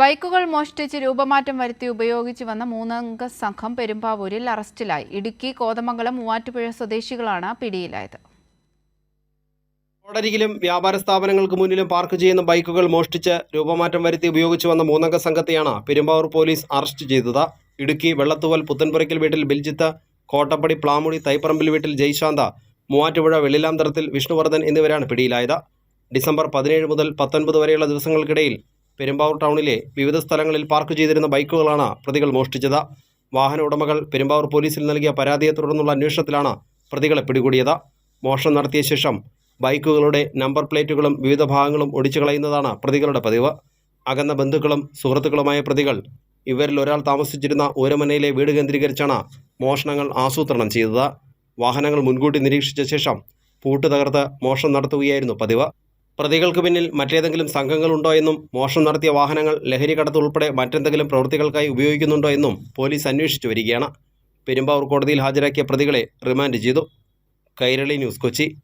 ബൈക്കുകൾ മോഷ്ടിച്ച് രൂപമാറ്റം വരുത്തി ഉപയോഗിച്ചു വന്ന മൂന്നംഗ സംഘം പെരുമ്പാവൂരിൽ അറസ്റ്റിലായി. ഇടുക്കി കോതമംഗലം മൂവാറ്റുപുഴ സ്വദേശികളാണ് പിടിയിലായത്. റോഡരികിലും വ്യാപാര സ്ഥാപനങ്ങൾക്ക് മുന്നിലും പാർക്ക് ചെയ്യുന്ന ബൈക്കുകൾ മോഷ്ടിച്ച് രൂപമാറ്റം വരുത്തി ഉപയോഗിച്ചു വന്ന മൂന്നംഗ സംഘത്തെയാണ് പെരുമ്പാവൂർ പോലീസ് അറസ്റ്റ് ചെയ്തത്. ഇടുക്കി വെള്ളത്തുവൽ പുത്തൻപുരയ്ക്കൽ വീട്ടിൽ ബിൽജിത്ത് കോട്ടപ്പടി പ്ലാമുടി തൈപ്പറമ്പിൽ വീട്ടിൽ ജയ്ശാന്ത മൂവാറ്റുപുഴ വെള്ളിലാന്തരത്തിൽ വിഷ്ണുവർദ്ധൻ എന്നിവരാണ് പിടിയിലായത്. ഡിസംബർ പതിനേഴ് മുതൽ പത്തൊൻപത് വരെയുള്ള ദിവസങ്ങൾക്കിടയിൽ പെരുമ്പാവൂർ ടൗണിലെ വിവിധ സ്ഥലങ്ങളിൽ പാർക്ക് ചെയ്തിരുന്ന ബൈക്കുകളാണ് പ്രതികൾ മോഷ്ടിച്ചത്. വാഹന ഉടമകൾ പെരുമ്പാവൂർ പോലീസിൽ നൽകിയ പരാതിയെ തുടർന്നുള്ള അന്വേഷണത്തിലാണ് പ്രതികളെ പിടികൂടിയത്. മോഷണം നടത്തിയ ശേഷം ബൈക്കുകളുടെ നമ്പർ പ്ലേറ്റുകളും വിവിധ ഭാഗങ്ങളും ഒടിച്ചു കളയുന്നതാണ് പ്രതികളുടെ പതിവ്. അകന്ന ബന്ധുക്കളും സുഹൃത്തുക്കളുമായ പ്രതികൾ ഇവരിൽ ഒരാൾ താമസിച്ചിരുന്ന ഓരമനയിലെ വീട് കേന്ദ്രീകരിച്ചാണ് മോഷണങ്ങൾ ആസൂത്രണം ചെയ്തത്. വാഹനങ്ങൾ മുൻകൂട്ടി നിരീക്ഷിച്ച ശേഷം പൂട്ട് തകർത്ത് മോഷണം നടത്തുകയായിരുന്നു പതിവ്. പ്രതികൾക്ക് പിന്നിൽ മറ്റേതെങ്കിലും സംഘങ്ങളുണ്ടോ എന്നും മോഷണം നടത്തിയ വാഹനങ്ങൾ ലഹരി കടത്ത് ഉൾപ്പെടെ മറ്റെന്തെങ്കിലും പ്രവൃത്തികൾക്കായി ഉപയോഗിക്കുന്നുണ്ടോ എന്നും പോലീസ് അന്വേഷിച്ചു വരികയാണ്. പെരുമ്പാവൂർ കോടതിയിൽ ഹാജരാക്കിയ പ്രതികളെ റിമാൻഡ് ചെയ്തു. കൈരളി ന്യൂസ് കൊച്ചി.